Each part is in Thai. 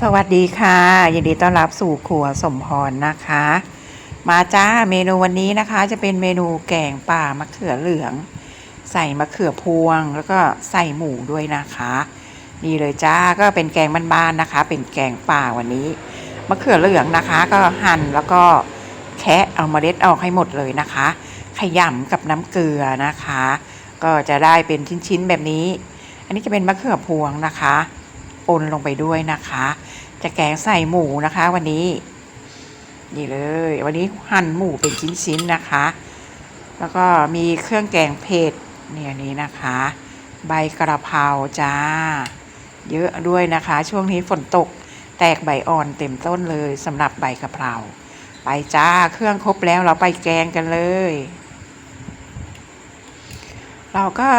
สวัสดีค่ะยินดีต้อนรับสู่ครัวสมพรนะคะ มาจ้าเมนูวันนี้นะคะ จะเป็นเมนูแกงป่ามะเขือเหลือง ใส่มะเขือพวง แล้วก็ใส่หมูด้วยนะคะนี่เลยจ้าก็เป็นแกงบ้านๆนะคะ เป็นแกงป่าวันนี้มะเขือเหลืองนะคะ ก็หั่นแล้วก็แคะเอาเมล็ดออกให้หมดเลยนะคะ ขยำกับน้ำเกลือนะคะ ก็จะได้เป็นชิ้นๆแบบนี้ อันนี้จะเป็นมะเขือพวงนะคะ ปนลงไปด้วยนะคะ จะแกงใส่หมูนะคะ วันนี้ นี่เลย วันนี้หั่นหมูเป็นชิ้นๆนะคะ แล้วก็มีเครื่องแกงเผ็ดเนี่ยนี้นะคะ ใบกระเพราจ้า เยอะด้วยนะคะ ช่วงนี้ฝนตกแตกใบอ่อนเต็มต้นเลยสำหรับใบกระเพราไปจ้าเครื่องครบแล้วเราไปแกงกันเลย เราก็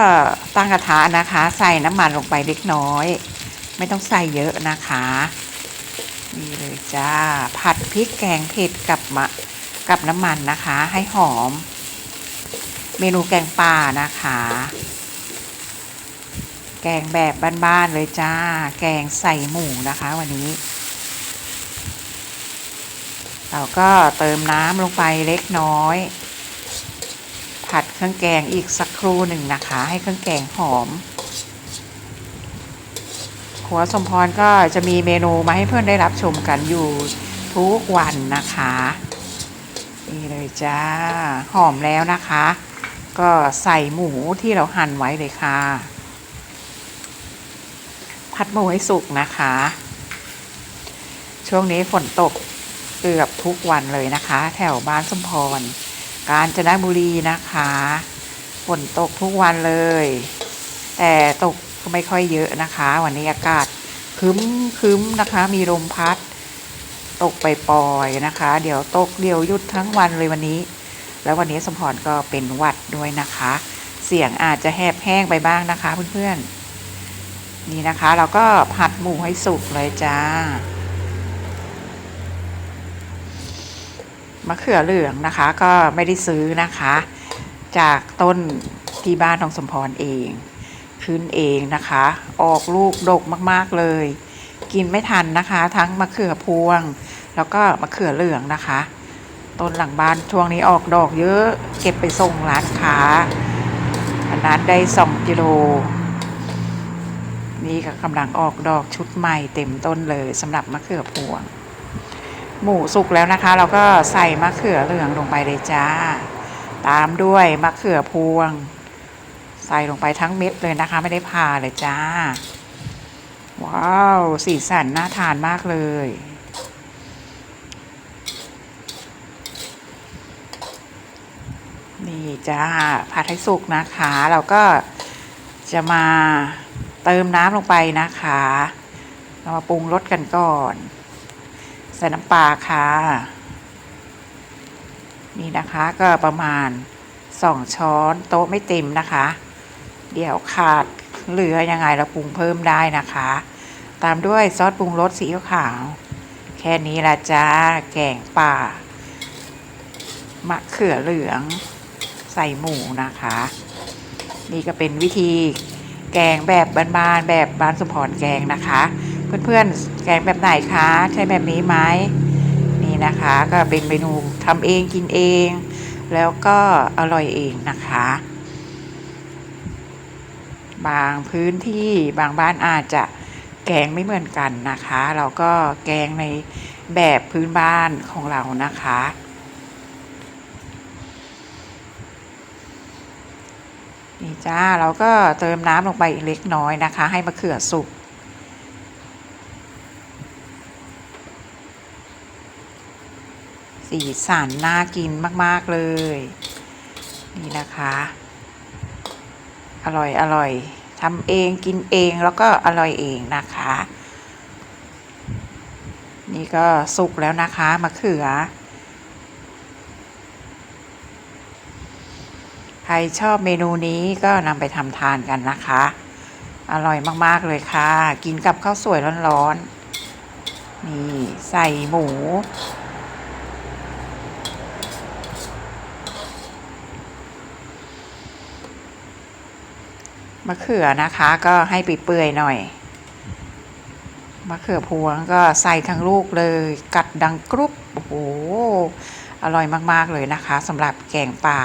ตั้งกระทะนะคะ ใส่น้ำมันลงไปเล็กน้อย ไม่ต้องใส่เยอะนะคะนี่เลยจ้า ผัดพริกแกงเผ็ดกับมะกับน้ำมันนะคะ ให้หอม เมนูแกงป่านะคะ แกงแบบบ้านๆเลยจ้า แกงใส่หมูนะคะวันนี้ เราก็เติมน้ำลงไปเล็กน้อย ผัดเครื่องแกงอีกสักครู่หนึ่งนะคะ ให้เครื่องแกงหอม หัวสมพรก็จะมีเมนูมาให้เพื่อนได้รับชมกันอยู่ทุกวันนะคะ นี่เลยจ้า หอมแล้วนะคะ ก็ใส่หมูที่เราหั่นไว้เลยค่ะ ผัดหมูให้สุกนะคะ ช่วงนี้ฝนตกเกือบทุกวันเลยนะคะ แถวบ้านสมพร กาญจนบุรีนะคะ ฝนตกทุกวันเลย แต่ตก ก็ไม่ค่อยเยอะนะคะ วันนี้อากาศคึ้มคึ้มนะคะ มีลมพัด ตกไปปล่อยนะคะ เดี๋ยวตกเดี๋ยวหยุดทั้งวันเลยวันนี้ แล้ววันนี้สมพรก็เป็นหวัดด้วยนะคะ เสียงอาจจะแหบแห้งไปบ้างนะคะเพื่อนๆนี่นะคะ เราก็ผัดหมูให้สุกเลยจ้ามะเขือเหลืองนะคะก็ไม่ได้ซื้อนะคะ จากต้นที่บ้านของสมพรเอง ขึ้นเองนะคะ ออกลูกดกมากๆเลย กินไม่ทันนะคะ ทั้งมะเขือพวง แล้วก็มะเขือเหลืองนะคะต้นหลังบ้านช่วงนี้ออกดอกเยอะ เก็บไปส่งร้านค้าอันนั้นได้สองกิโล นี่ก็กำลังออกดอกชุดใหม่เต็มต้นเลยสำหรับมะเขือพวง หมูสุกแล้วนะคะ เราก็ใส่มะเขือเหลืองลงไปเลยจ้า ตามด้วยมะเขือพวง ใส่ลงไปทั้งเม็ดเลยนะคะ ไม่ได้ผ่าเลยจ้า ว้าว สีสันน่าทานมากเลย นี่จ้าผัดให้สุกนะคะ เราก็จะมาเติมน้ำลงไปนะคะ เรามาปรุงรสกันก่อน ใส่น้ำปลาค่ะ นี่นะคะก็ประมาณสองช้อนโต๊ะไม่เต็มนะคะ เดี๋ยวขาดเหลือยังไงเราปรุงเพิ่มได้นะคะ ตามด้วยซอสปรุงรสสีขาว แค่นี้ละจ้า แกงป่ามะเขือเหลืองใส่หมูนะคะ นี่ก็เป็นวิธีแกงแบบบานๆแบบบ้านสมพรแกงนะคะ เพื่อนๆแกงแบบไหนคะใช่แบบนี้ไหมนี่นะคะก็เป็นเมนูทำเองกินเอง แล้วก็อร่อยเองนะคะ บางพื้นที่บางบ้านอาจจะแกงไม่เหมือนกันนะคะ เราก็แกงในแบบพื้นบ้านของเรานะคะ นี่จ้าเราก็เติมน้ำลงไปอีกเล็กน้อยนะคะ ให้มะเขือสุกสีสันน่ากินมาก ๆ เลย นี่นะคะ อร่อยอร่อยทำเองกินเองแล้วก็อร่อยเองนะคะ นี่ก็สุกแล้วนะคะมะเขือ ใครชอบเมนูนี้ก็นำไปทำทานกันนะคะ อร่อยมากๆเลยค่ะ กินกับข้าวสวยร้อนๆนี่ใส่หมู มะเขือนะคะก็ให้เปื่อยหน่อยมะเขือพวงก็ใส่ทั้งลูกเลย กัดดังกรุบโอ้โหอร่อยมาก ๆ เลยนะคะสำหรับแกงป่า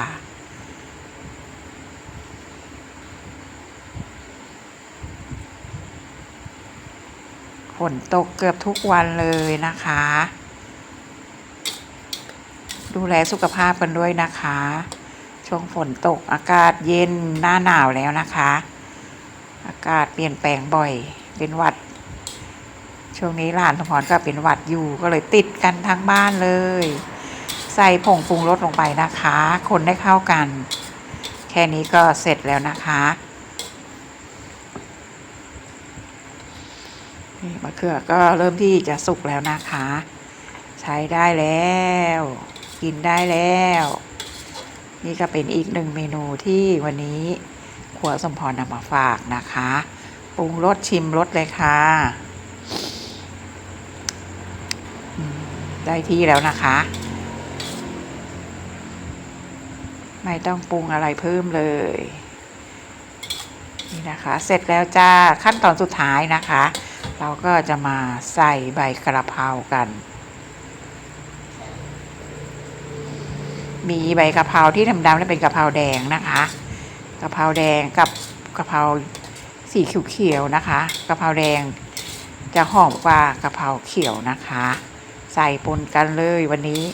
ฝนตกเกือบทุกวันเลยนะคะ ดูแลสุขภาพกันด้วยนะคะ ช่วงฝนตกอากาศเย็นหน้าหนาวแล้วนะคะ อากาศเปลี่ยนแปลงบ่อยเป็นหวัด ช่วงนี้หลานสมพรก็เป็นหวัดอยู่ก็เลยติดกันทั้งบ้านเลย ใส่ผงปรุงรสลงไปนะคะ คนได้เข้ากัน แค่นี้ก็เสร็จแล้วนะคะนี่มะเขือก็เริ่มที่จะสุกแล้วนะคะ ใช้ได้แล้ว กินได้แล้ว นี่ก็เป็นอีกหนึ่งเมนูที่วันนี้ ครัวสมพรนำมาฝากนะคะ ปรุงรสชิมรสเลยค่ะ ได้ที่แล้วนะคะ ไม่ต้องปรุงอะไรเพิ่มเลย นี่นะคะ เสร็จแล้วจ้า ขั้นตอนสุดท้ายนะคะ เราก็จะมาใส่ใบกระเพรากันมีใบกะเพราที่ดำๆและเป็นกะเพราแดงนะคะ กะเพราแดงกับกะเพราสีเขียวๆนะคะกะเพราแดงจะหอมกว่ากะเพราเขียวนะคะ ใส่ปนกันเลยวันนี้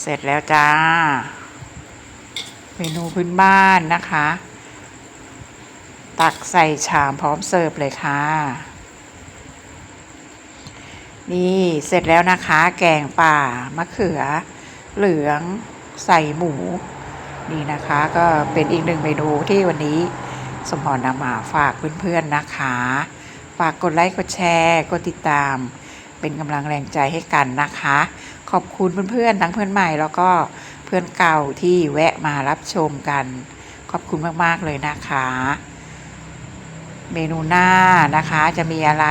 เสร็จแล้วจ้า เมนูพื้นบ้านนะคะ ตักใส่ชามพร้อมเสิร์ฟเลยค่ะ นี่เสร็จแล้วนะคะ แกงป่ามะเขือ เหลืองใส่หมู นี่นะคะก็เป็นอีกหนึ่งเมนูที่วันนี้สมพรนำมาฝากเพื่อนๆนะคะ ฝากกดไลค์กดแชร์กดติดตาม เป็นกำลังแรงใจให้กันนะคะ ขอบคุณเพื่อนๆทั้งเพื่อนใหม่แล้วก็เพื่อนเก่าที่แวะมารับชมกัน ขอบคุณมากๆเลยนะคะ เมนูหน้านะคะจะมีอะไร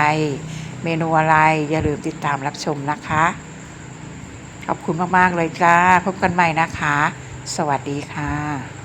เมนูอะไรอย่าลืมติดตามรับชมนะคะ ขอบคุณมาก ๆ เลยจ้า พบกันใหม่นะคะ สวัสดีค่ะ